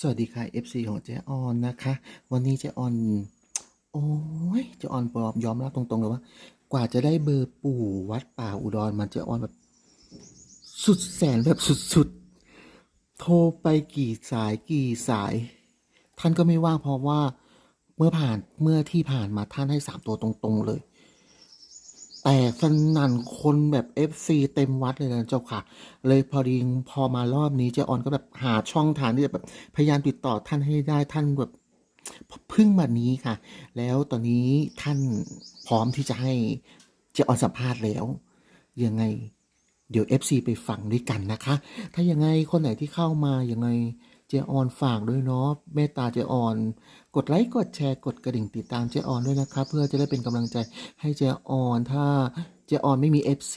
สวัสดีค่ะ FC ของเจออนนะคะ วันนี้เจออน โอ้ยเจออนปลอมยอมรับตรงๆเลยว่า กว่าจะได้เบอร์ปู่วัดป่าอุดรมันเจออนแบบ สุดแสนแบบสุดๆ โทรไปกี่สายกี่สาย ท่านก็ไม่ว่างเพราะว่าเมื่อผ่านเมื่อที่ผ่านมาท่านให้สามตัวตรง ๆ เลย แต่สนั่นคนแบบ FC เต็มวัดเลยนะเจ้าค่ะ เลยพอดีพอมารอบนี้เจออนก็แบบหาช่องทางที่จะแบบพยายามติดต่อท่านให้ได้ท่านแบบพึ่งมานี้ค่ะ แล้วตอนนี้ท่านพร้อมที่จะให้เจออนสัมภาษณ์แล้วยังไง เดี๋ยว FC ไปฟังด้วยกันนะคะ ถ้ายังไงคนไหนที่เข้ามายังไงเจออนฝากด้วยเนาะเมตตาเจออน กดไลค์กดแชร์กดกระดิ่งติดตามเจออนด้วยนะคะเพื่อจะได้เป็นกำลังใจให้เจออนถ้าเจออนไม่มี FC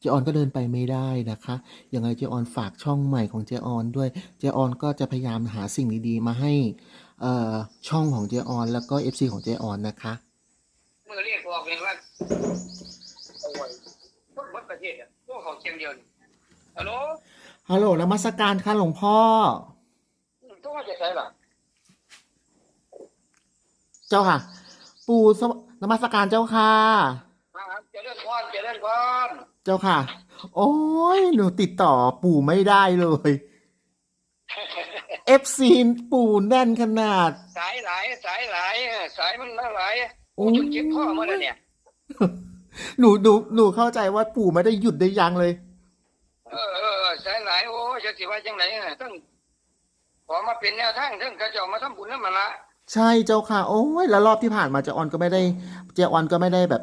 เจออนก็เดินไปไม่ได้นะคะยังไงเจออนฝากช่องใหม่ของเจออนด้วยเจออนก็จะพยายามหาสิ่งดีๆ มาให้เอ่อช่องของเจออนแล้วก็ FC ของเจออนนะคะมือเรียกบอกเลยว่าโอ้ยทุกประเทศอะพวกเขาเชียงเดียวนี่ฮัลโหลฮัลโหลนมัสการค่ะหลวงพ่อต้องมาจะใช่หรอเจ้าค่ะ ปู่สวนมัสการเจ้าค่ะ ครับเจริญพรเจริญพรเจ้าค่ะ โอ้ยหนูติดต่อปู่ไม่ได้เลย FC ปู่แน่นขนาด สายหลายสายหลายเออสายมันมาหลายโอ้โอ้ย จนเจ็บพ่อมาแล้วเนี่ยหนูหนูหนูเข้าใจว่าปู่ไม่ได้หยุดได้ยั้งเลย เออเออเออสายหลายโอ้จะสิว่าจังไหนอะต้องขอมาเป็นแนวทางทั้งกระเจามาทำบุญนั่นมาละ ใช่เจ้าค่ะ โอ้ยแล้วรอบที่ผ่านมาเจออนก็ไม่ได้ เจออนก็ไม่ได้แบบ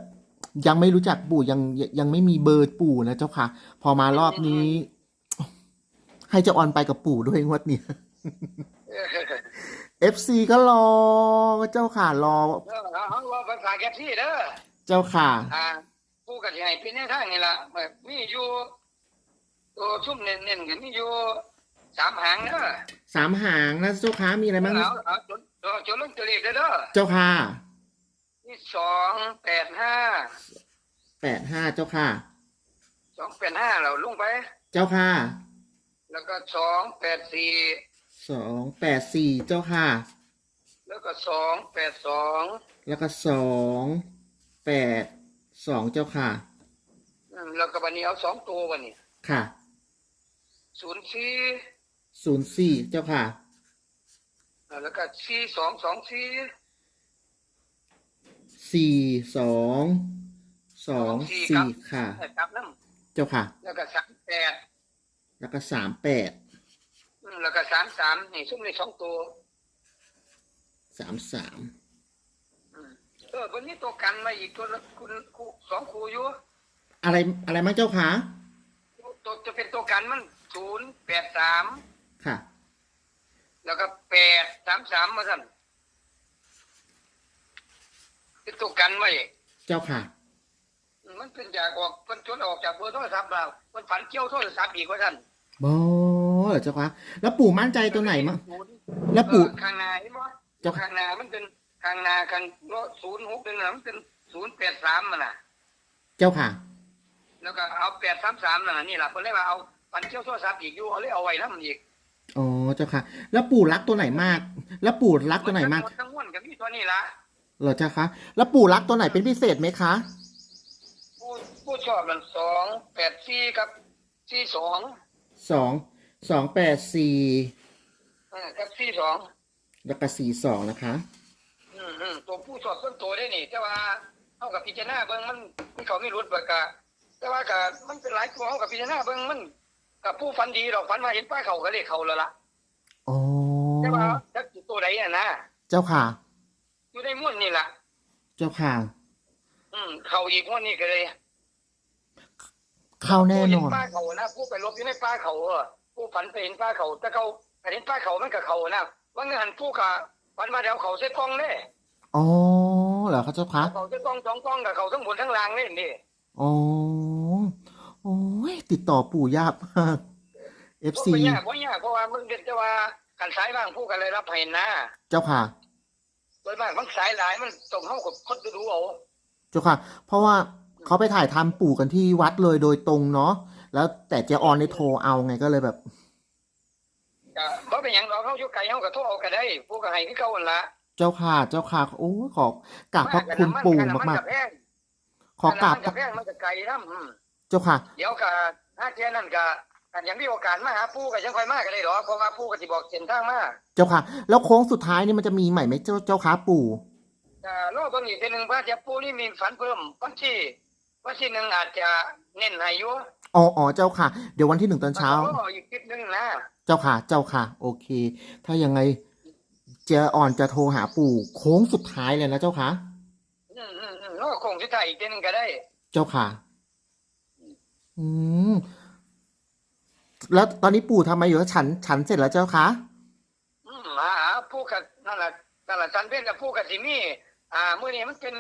ยังไม่รู้จักปู่ยังยังไม่มีเบอร์ปู่นะเจ้าค่ะ พอมารอบนี้ ให้เจออนไปกับปู่ด้วยงวดนี้เออ FC ก็รอเจ้าค่ะรอเออเอาเอภาษาแกที่เด้อเจ้าค่ะ อ่าผู้กันให้เป็นแนวทางล่ะแบบมีอยู่ตัวชุ่มเน้นๆกันมีอยู่ สามหางเด้อสามหางนะเจ้าค่ะมีอะไรบ้างเอาเอาจนเอาจนลงตัวเลขเด้อเด้อเจ้าค่ะนี่สองแปดห้าแปดห้าเจ้าค่ะ สองแปดห้าเราลงไป เจ้าค่ะ แล้วก็สองแปดสี่สองแปดสี่เจ้าค่ะ แล้วก็สองแปดสองแล้วก็สองแปดสองเจ้าค่ะอืมแล้วก็บันนี้เอาสองตัวบันนี้ค่ะศูนย์สี่ ศูนย์สี่เจ้าค่ะอ่าแล้วก็สี่สองสองสี่สี่สองสองสี่ค่ะจับน้เจ้าค่ะำแล้วก็สามแปดแล้วก็สามแปดอืมแล้วก็สามสามนี่ซุ้มนี่สองตัวสามสามอืมเออวันนี้ตัวกันมาอีกตัวละคุณครูสองครูอยู่อะไรอะไรมั้งเจ้าค่ะตัวจะเป็นตัวกันมันศูนย์แปดสาม ค่ะ แล้วก็แปดสามสามมาสั่นเป็นตัวกันไว้เจ้าค่ะ มันเป็นจากออกมันจนออกจากเบอร์โทรศัพท์เรามันฝันเกี่ยวโทรศัพท์อีกว่าท่านบอเหรอเจ้าค่ะ แล้วปู่มั่นใจตัวไหนมั้งแล้วปู่เออข้างหน้าเห็นบ่เจ้าข้างหน้ามันเป็นข้างหน้าข้างศูนย์หกหนึ่งน่ะมันเป็นศูนย์แปดสามมันน่ะ เจ้าค่ะ แล้วก็เอาแปดสามสามน่ะนี่แหละเพิ่นเลยว่าเอาฝันเกี่ยวโทรศัพท์อีกอยู่เอาเลยเอาไว้ทำอีก อ๋อเจ้าค่ะ แล้วปู่รักตัวไหนมาก แล้วปู่รักตัวไหนมากทั้งทั้งม้วนกับมีตัวนี้ละเหรอเจ้าคะแล้วปู่รักตัวไหนเป็นพิเศษไหมคะผู้ผู้ชอบมันสองแปดสี่กับสี่สองสองสองแปดสี่เออกับสี่สองแล้วก็สี่สองนะคะ อืมอืมตัวผู้ชอบต้นตัวได้นี่ แต่ว่าเท่ากับพิจารณาเบิ่งมันมันเขาไม่รู้เบิกกะแต่ว่าก็มันเป็นหลายตัวเท่ากับพิจารณาเบิ่งมัน กับผู้ฝันดีดอกฝันมาเห็นป้าเขาก็เลยเขาแล้วล่ะอ๋อแต่ว่าจักสิตัวใดน่ะนะเจ้าค่ะ อยู่ในม้วนนี่ล่ะ เจ้าค่ะ อืม เขาอีกม้วนนี่ก็เลยเข้าแน่ผู้นเห็นอนป้าเขานะผู้ไปลบอยู่ในป้าเขาเออผู้ฝันไปเห็นป้าเขาแต่เขาไปเห็นป้าเขามันกับเขานะว่าเงินผู้กะฝันมาเดี๋ยวเขาใส่กล้องเน่อ๋อเหรอคะเจ้าคะเขาใส่กล้องสองกล้องกับเขาทั้งบนทั้งล่างเน่นี่อ๋อโอ้ ยติดต่อปู่ยากมาก FC บ่ยากบ่ยากเพราะว่ามึงเด็ดแต่ว่ากันสายบ้างผู้กันเลยรับให้นะเจ้าค่ะโดยมากมันสายหลายมันต้องเข้ากับคนดูเอาเจ้าค่ะ เพราะว่าเขาไปถ่ายทำปู่กันที่วัดเลยโดยตรงเนาะแล้วแต่เจออนในโทรเอาไงก็เลยแบบใจก็บ่เป็นหยังดอกเฮาอยู่ไกลเฮาก็โทรเอาก็ได้ผู้ก็ให้คือเก่าหั่นล่ะเจ้าค่ะ เจ้าค่ะโอ้ยขอกราบพระคุณปู่มากๆๆขอกราบมันก็แพงมันก็ไกลนำ เจ้าค่ะ เดี๋ยวก็ถ้าเที่ยนั้นก็อันยังมีโอกาสมาหาปู่ก็ยังค่อยมาก็ได้ดอกเพราะว่าปู่ก็สิบอกเส้นทางมาเจ้าค่ะ แล้วโค้งสุดท้ายนี่มันจะมีใหม่ไหมเจ้าเจ้าค่ะปู่อ่ารอเบิ่งอีกทีหนึงว่าจะปู่นี่มีฝันเพิ่มวันที่วันที่หนึ่งอาจจะเน้นให้อยู่อ๋ออ๋อเจ้าค่ะ เดี๋ยววันที่หนึ่งตอนเช้า แล้วก็อีกคลิปหนึงนะเจ้าค่ะ เจ้าค่ะ โอเค ถ้ายังไงเจอ่อนจะโทรหาปู่โค้งสุดท้ายเลยนะเจ้าค่ะ อืมอืมอืมแล้วก็คงสิถ่ายอีกทีหนึงก็ได้ เจ้าค่ะ อืม แล้วตอนนี้ปู่ทำไมอยู่ฉัน ฉันเสร็จแล้วเจ้าค่ะอืมหาหาผู้กับนั่นแหละนั่นแหละจันเป็นกับผู้กับสิมีอ่ามื้อนี้มันเป็น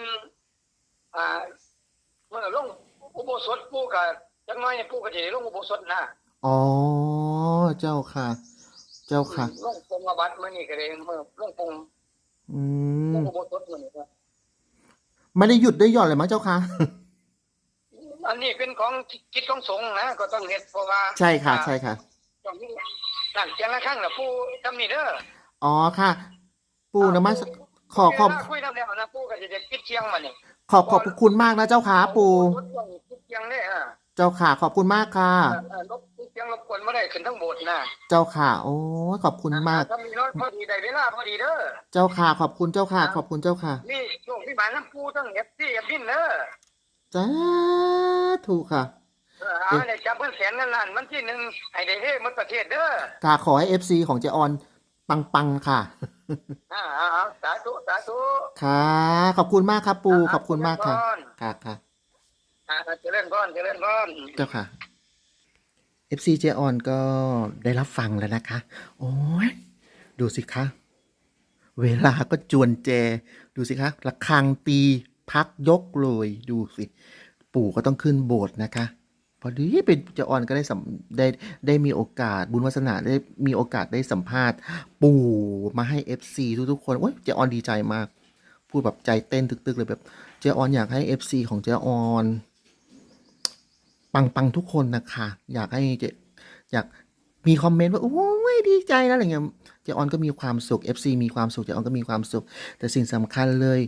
อ่าเมื่อลงอุโบสถผู้กับจังน้อยเนี่ยผู้กับสิได้ลงอุโบสถนะอ๋อเจ้าค่ะ เจ้าค่ะลงปงอาบัติมื้อนี้ก็ได้เมื่อลงปงอืลมงอุโบสถมื้อนี้ครับไม่ได้หยุดได้หย่อนเลยมั้งเจ้าค่ะ อันนี้เป็นของกิจของสงฆ์นะก็ต้องเฮ็ดเพราะว่าใช่ค่ะ ใช่ค่ะต้องมีนั่นเสียงละครั้งน่ะผู้ทำนี่เด้ออ๋อค่ะ ปู่นมัสขอขอบเวลาคุยนำแล้วนะผู้ก็สิได้ปิดเสียงมานี่ขอบขอบพระคุณมากนะเจ้าค่ะปู่ต้องปิดเสียงเด้ออ่าเจ้าค่ะขอบคุณมากค่ะเออเออรบปิดเสียงรบกวนบ่ได้ขึ้นทั้งโบสถ์นะเจ้าค่ะ โอ้ยขอบคุณมากถ้ามีน้อยพอดีได้เวลาพอดีเด้อเจ้าค่ะขอบคุณเจ้าค่ะ ขอบคุณเจ้าค่ะ นี่ช่วงที่บ้านน้ำปูทั้งเอฟซีเอฟดินเด้อ จ้าถูกค่ะเออเอาได้จับเงินแสนเงินล้านมันที่หนึ่งให้ได้เฮ้หมดประเทศเด้อค่ะขอให้ FC ของเจออน ปังๆค่ะ อ่าเอาเอาสาธุสาธุ ค่ะ ขอบคุณมากครับปู ขอบคุณมากค่ะเจริญพรค่ะค่ะ อ่าเจริญพรเจริญพร เจ้าค่ะ FC เจออนก็ได้รับฟังแล้วนะคะ โอ้ย ดูสิคะ เวลาก็จวนแจดูสิคะระฆังตี พักยกเลยดูสิปู่ก็ต้องขึ้นโบสถ์นะคะ พอดีเป็นเจออนก็ได้สัมได้ได้มีโอกาสบุญวาสนาได้มีโอกาสได้สัมภาษณ์ ปู่มาให้ FC ทุกๆคนโอ้ยเจออนดีใจมาก พูดแบบใจเต้นตึกๆเลยแบบเจออนอยากให้ FC ของเจออนปังปังๆทุกคนนะคะ อยากให้เจอยากมีคอมเมนต์ว่าโอ้ยดีใจนะอะไรเงี้ยเจออนก็มีความสุข FC มีความสุขเจออนก็มีความสุข แต่สิ่งสำคัญเลย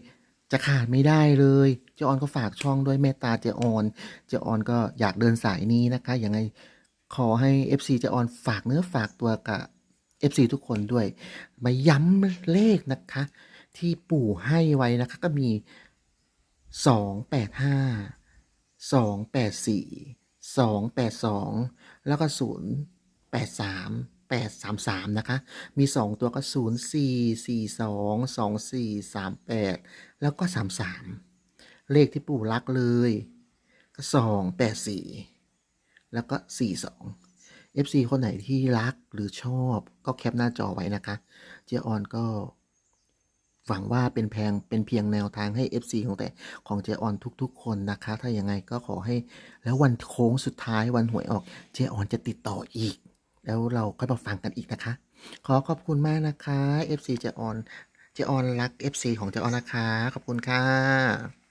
จะขาดไม่ได้เลยเจออนก็ฝากช่องด้วยเมตตาเจออนเจออนก็อยากเดินสายนี้นะคะอย่างไงขอให้ FC เจออนฝากเนื้อฝากตัวกับ FC ทุกคนด้วย มาย้ำเลขนะคะ ที่ปู่ให้ไว้นะคะก็มีสองแปดห้าสองแปดสี่สองแปดสองแล้วก็ศูนย์แปดสาม แปดสามสามนะคะ มีสองตัวก็ศูนย์สี่สี่สองสองสี่สามแปดแล้วก็สามสามเลขที่ปู่รักเลย ก็สองแปดสี่แล้วก็สี่สอง FC คนไหนที่รักหรือชอบก็แคปหน้าจอไว้นะคะ เจออนก็หวังว่าเป็นแพงเป็นเพียงแนวทางให้ FC ของแต่ของเจออนทุกๆ คนนะคะ ถ้าอย่างไงก็ขอให้แล้ววันโค้งสุดท้ายวันหวยออก เจออนจะติดต่ออีก แล้วเราค่อยมาฟังกันอีกนะคะ ขอขอบคุณมากนะคะ FC เจออนเจออนรัก FC ของเจออนนะคะ ขอบคุณค่ะ